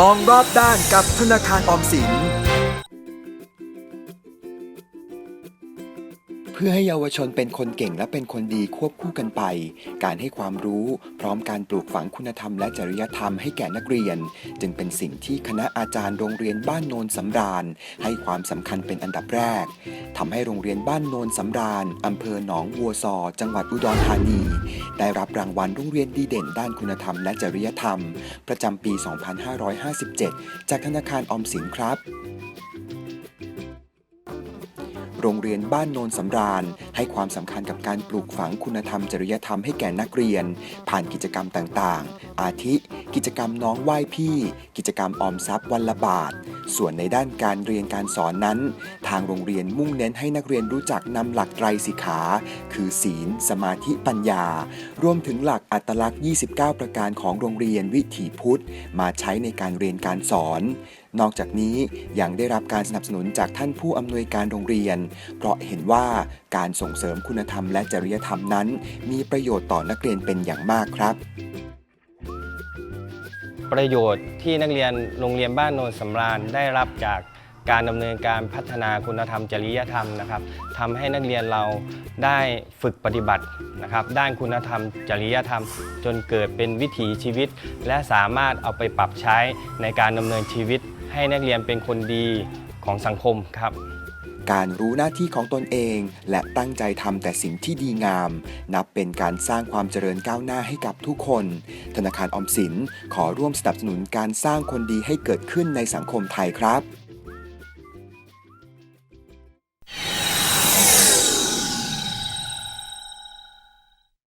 มองรอบด้านกับธนาคารออมสิน พื่อให้เยาวชนเป็นคนเก่งและเป็นคนดีควบคู่กันไป การให้ความรู้พร้อมการปลูกฝังคุณธรรมและจริยธรรมให้แก่นักเรียน จึงเป็นสิ่งที่คณะอาจารย์โรงเรียนบ้านโนนสำราญ ให้ความสำคัญเป็นอันดับแรกทำให้โรงเรียนบ้านโนนสำราญอำเภอหนองวัวซอ จังหวัดอุดรธานี ได้รับรางวัลโรงเรียนดีเด่นด้านคุณธรรมและจริยธรรม ประจำปี 2557 จากธนาคารออมสินครับ โรงเรียนบ้านโนนสำราญ ให้ความสำคัญกับการปลูกฝังคุณธรรมจริยธรรมให้แก่นักเรียน ผ่านกิจกรรมต่างๆ อาทิ กิจกรรมน้องไหว้พี่ กิจกรรมออมทรัพย์วันละบาท ส่วนในด้านการเรียนการสอนนั้น ทางโรงเรียนมุ่งเน้นให้นักเรียนรู้จักนำหลักไตรสิกขา คือศีล สมาธิปัญญา รวมถึงหลักอัตลักษณ์ 29 ประการของโรงเรียนวิถีพุทธ มาใช้ในการเรียนการสอน นอกจากนี้ยังได้รับการสนับสนุนจากท่านผู้อำนวยการโรงเรียน เพราะเห็นว่าการส่งเสริมคุณธรรมและจริยธรรมนั้น มีประโยชน์ต่อนักเรียนเป็นอย่างมากครับ ประโยชน์ที่นักเรียนโรงเรียนบ้านโนนสำราญได้รับจากการดำเนินการพัฒนาคุณธรรมจริยธรรมนะครับทำให้นักเรียนเราได้ฝึกปฏิบัตินะครับ ด้านคุณธรรมจริยธรรม จนเกิดเป็นวิถีชีวิต และสามารถเอาไปปรับใช้ในการดำเนินชีวิต ให้นักเรียนเป็นคนดีของสังคมครับ การรู้หน้าที่ของตนเองและตั้งใจทำแต่สิ่งที่ดีงาม นับเป็นการสร้างความเจริญก้าวหน้าให้กับทุกคน ธนาคารออมสินขอร่วมสนับสนุนการสร้างคนดีให้เกิดขึ้นในสังคมไทยครับ